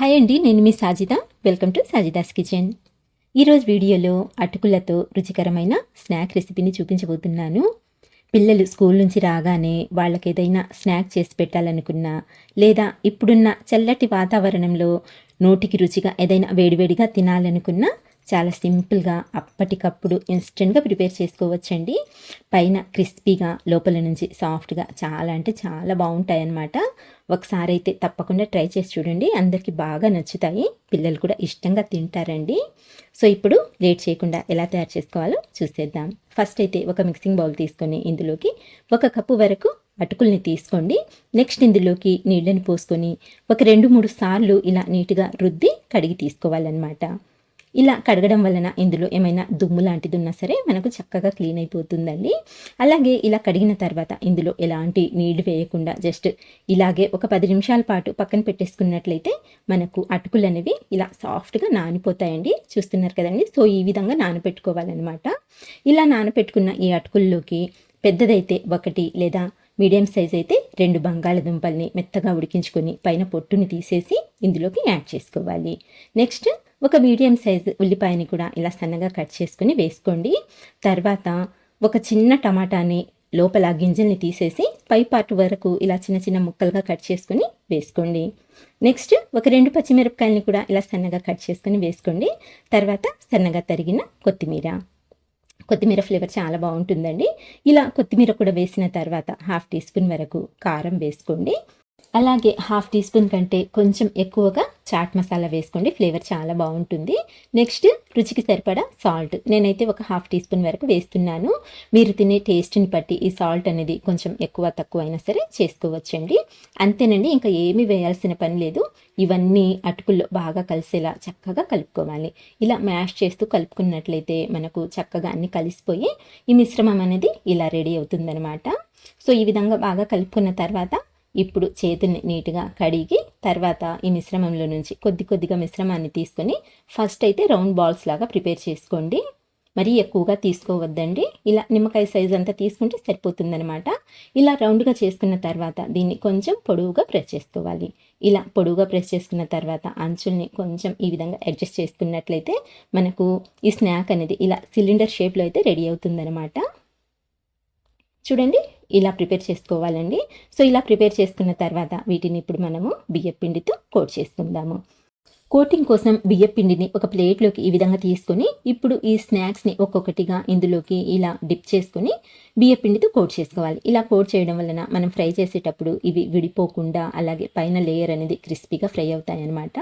Hi అండి నేను మీ Sajida. Welcome to Sajida's kitchen. ఈరోజు వీడియోలో అటుకులతో రుచికరమైన స్నాక్ రెసిపీని చూపించబోతున్నాను. పిల్లలు స్కూల్ నుంచి రాగానే వాళ్ళకి ఏదైనా స్నాక్ చేసి పెట్టాలనుకున్నా లేదా ఇప్పుడున్న చల్లటి వాతావరణంలో నోటికి రుచిగా ఏదైనా వేడివేడిగా తినాలనుకున్నా చాలా సింపుల్గా అప్పటికప్పుడు ఇన్స్టెంట్గా ప్రిపేర్ చేసుకోవచ్చండి. పైన క్రిస్పీగా లోపల నుంచి సాఫ్ట్గా చాలా అంటే చాలా బాగుంటాయి అన్నమాట ఒకసారి అయితే తప్పకుండా ట్రై చేసి చూడండి. అందరికీ బాగా నచ్చుతాయి. పిల్లలు కూడా ఇష్టంగా తింటారండి. సో ఇప్పుడు లేట్ చేయకుండా ఎలా తయారు చేసుకోవాలో చూసేద్దాం. ఫస్ట్ అయితే ఒక మిక్సింగ్ బౌల్ తీసుకొని ఇందులోకి ఒక కప్పు వరకు అటుకుల్ని తీసుకోండి. నెక్స్ట్ ఇందులోకి నీళ్ళని పోసుకొని ఒక రెండు మూడు సార్లు ఇలా నీట్గా రుద్ది కడిగి తీసుకోవాలన్నమాట. ఇలా కడగడం వలన ఇందులో ఏమైనా దుమ్ము లాంటిది ఉన్నా సరే మనకు చక్కగా క్లీన్ అయిపోతుందండి. అలాగే ఇలా కడిగిన తర్వాత ఇందులో ఎలాంటి నీళ్ళు వేయకుండా జస్ట్ ఇలాగే ఒక పది నిమిషాల పాటు పక్కన పెట్టేసుకున్నట్లయితే మనకు అటుకులు అనేవి ఇలా సాఫ్ట్గా నానిపోతాయండి. చూస్తున్నారు కదండి? సో ఈ విధంగా నానపెట్టుకోవాలన్నమాట. ఇలా నానపెట్టుకున్న ఈ అటుకుల్లోకి పెద్దదైతే ఒకటి లేదా మీడియం సైజ్ అయితే రెండు బంగాళదుంపల్ని మెత్తగా ఉడికించుకొని పైన పొట్టుని తీసేసి ఇందులోకి యాడ్ చేసుకోవాలి. నెక్స్ట్ ఒక మీడియం సైజు ఉల్లిపాయని కూడా ఇలా సన్నగా కట్ చేసుకుని వేసుకోండి. తర్వాత ఒక చిన్న టమాటాని లోపల గింజల్ని తీసేసి పై పార్ట్ వరకు ఇలా చిన్న చిన్న ముక్కలుగా కట్ చేసుకుని వేసుకోండి. నెక్స్ట్ ఒక రెండు పచ్చిమిరపకాయలని కూడా ఇలా సన్నగా కట్ చేసుకుని వేసుకోండి. తర్వాత సన్నగా తరిగిన కొత్తిమీర. కొత్తిమీర ఫ్లేవర్ చాలా బాగుంటుందండి. ఇలా కొత్తిమీర కూడా వేసిన తర్వాత హాఫ్ టీ స్పూన్ వరకు కారం వేసుకోండి. అలాగే హాఫ్ టీ స్పూన్ కంటే కొంచెం ఎక్కువగా చాట్ మసాలా వేసుకోండి. ఫ్లేవర్ చాలా బాగుంటుంది. నెక్స్ట్ రుచికి సరిపడా సాల్ట్. నేనైతే ఒక హాఫ్ టీ స్పూన్ వరకు వేస్తున్నాను. మీరు తినే టేస్ట్ని బట్టి ఈ సాల్ట్ అనేది కొంచెం ఎక్కువ తక్కువ అయినా సరే చేసుకోవచ్చండి. అంతేనండి ఇంకా ఏమీ వేయాల్సిన పని లేదు. ఇవన్నీ అటుకుల్లో బాగా కలిసేలా చక్కగా కలుపుకోవాలి. ఇలా మ్యాష్ చేస్తూ కలుపుకున్నట్లయితే మనకు చక్కగా అన్ని కలిసిపోయి ఈ మిశ్రమం అనేది ఇలా రెడీ అవుతుందనమాట సో ఈ విధంగా బాగా కలుపుకున్న తర్వాత ఇప్పుడు చేతిని నీట్గా కడిగి తర్వాత ఈ మిశ్రమంలో నుంచి కొద్ది కొద్దిగా మిశ్రమాన్ని తీసుకొని ఫస్ట్ అయితే రౌండ్ బాల్స్ లాగా ప్రిపేర్ చేసుకోండి. మరీ ఎక్కువగా తీసుకోవద్దండి. ఇలా నిమ్మకాయ సైజ్ అంతా తీసుకుంటే సరిపోతుందనమాట ఇలా రౌండ్గా చేసుకున్న తర్వాత దీన్ని కొంచెం పొడవుగా ప్రెస్ చేసుకోవాలి. ఇలా పొడవుగా ప్రెస్ చేసుకున్న తర్వాత అంచుల్ని కొంచెం ఈ విధంగా అడ్జస్ట్ చేసుకున్నట్లయితే మనకు ఈ స్నాక్ అనేది ఇలా సిలిండర్ షేప్లో అయితే రెడీ అవుతుందనమాట చూడండి ఇలా ప్రిపేర్ చేసుకోవాలండి. సో ఇలా ప్రిపేర్ చేసుకున్న తర్వాత వీటిని ఇప్పుడు మనము బియ్యపిండితో కోట్ చేసుకుందాము. కోటింగ్ కోసం బియ్య పిండిని ఒక ప్లేట్లోకి ఈ విధంగా తీసుకొని ఇప్పుడు ఈ స్నాక్స్ని ఒక్కొక్కటిగా ఇందులోకి ఇలా డిప్ చేసుకొని బియ్య పిండితో కోట్ చేసుకోవాలి. ఇలా కోట్ చేయడం వలన మనం ఫ్రై చేసేటప్పుడు ఇవి విడిపోకుండా అలాగే పైన లేయర్ అనేది క్రిస్పీగా ఫ్రై అవుతాయి అనమాట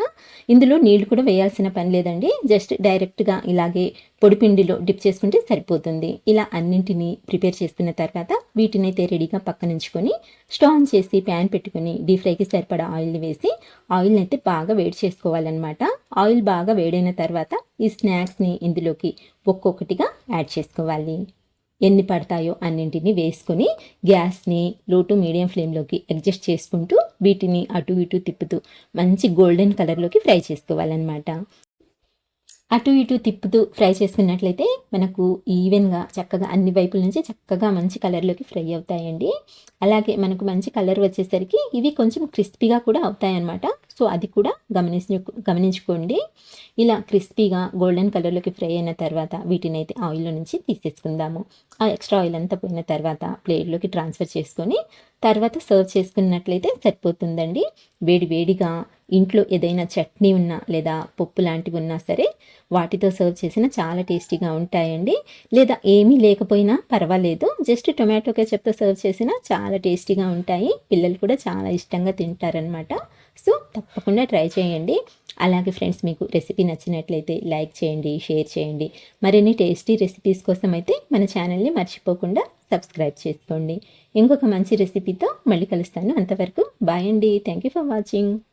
ఇందులో నీళ్ళు కూడా వేయాల్సిన పని లేదండి. జస్ట్ డైరెక్ట్గా ఇలాగే పొడిపిండిలో డిప్ చేసుకుంటే సరిపోతుంది. ఇలా అన్నింటినీ ప్రిపేర్ చేసుకున్న తర్వాత వీటిని అయితే రెడీగా పక్కనుంచుకొని స్టవ్ ఆన్ చేసి ప్యాన్ పెట్టుకొని డీప్ ఫ్రైకి సరిపడా ఆయిల్ని వేసి ఆయిల్ని అయితే బాగా వేడి చేసుకోవాలన్నమాట. ఆయిల్ బాగా వేడైన తర్వాత ఈ స్నాక్స్ని ఇందులోకి ఒక్కొక్కటిగా యాడ్ చేసుకోవాలి. ఎన్ని పడతాయో అన్నింటినీ వేసుకొని గ్యాస్ని లో టు మీడియం ఫ్లేమ్లోకి అడ్జస్ట్ చేసుకుంటూ వీటిని అటు ఇటు తిప్పుతూ మంచి గోల్డెన్ కలర్లోకి ఫ్రై చేసుకోవాలన్నమాట. అటు ఇటు తిప్పుతూ ఫ్రై చేసుకున్నట్లయితే మనకు ఈవెన్గా చక్కగా అన్ని వైపుల నుంచి చక్కగా మంచి కలర్లోకి ఫ్రై అవుతాయండి. అలాగే మనకు మంచి కలర్ వచ్చేసరికి ఇవి కొంచెం క్రిస్పీగా కూడా అవుతాయన్నమాట. సో అది కూడా గమనించు గమనించుకోండి. ఇలా క్రిస్పీగా గోల్డెన్ కలర్లోకి ఫ్రై అయిన తర్వాత వీటిని అయితే ఆయిల్లో నుంచి తీసేసుకుందాము. ఆ ఎక్స్ట్రా ఆయిల్ అంతా పోయిన తర్వాత ప్లేట్లోకి ట్రాన్స్ఫర్ చేసుకొని తర్వాత సర్వ్ చేసుకున్నట్లయితే సరిపోతుందండి. వేడి వేడిగా ఇంట్లో ఏదైనా చట్నీ ఉన్నా లేదా పప్పు లాంటివి ఉన్నా సరే వాటితో సర్వ్ చేసిన చాలా టేస్టీగా ఉంటాయండి. లేదా ఏమీ లేకపోయినా పర్వాలేదు. జస్ట్ టొమాటో చెప్తే సర్వ్ చేసినా చాలా టేస్టీగా ఉంటాయి. పిల్లలు కూడా చాలా ఇష్టంగా తింటారనమాట సో తప్పకుండా ట్రై చేయండి. అలాగే ఫ్రెండ్స్ మీకు రెసిపీ నచ్చినట్లయితే లైక్ చేయండి షేర్ చేయండి. మరిన్ని టేస్టీ రెసిపీస్ కోసం అయితే మన ఛానల్ని మర్చిపోకుండా సబ్స్క్రైబ్ చేసుకోండి. ఇంకొక మంచి రెసిపీతో మళ్ళీ కలుస్తాను అంతవరకు. బాయ్ అండి. Thank you for watching.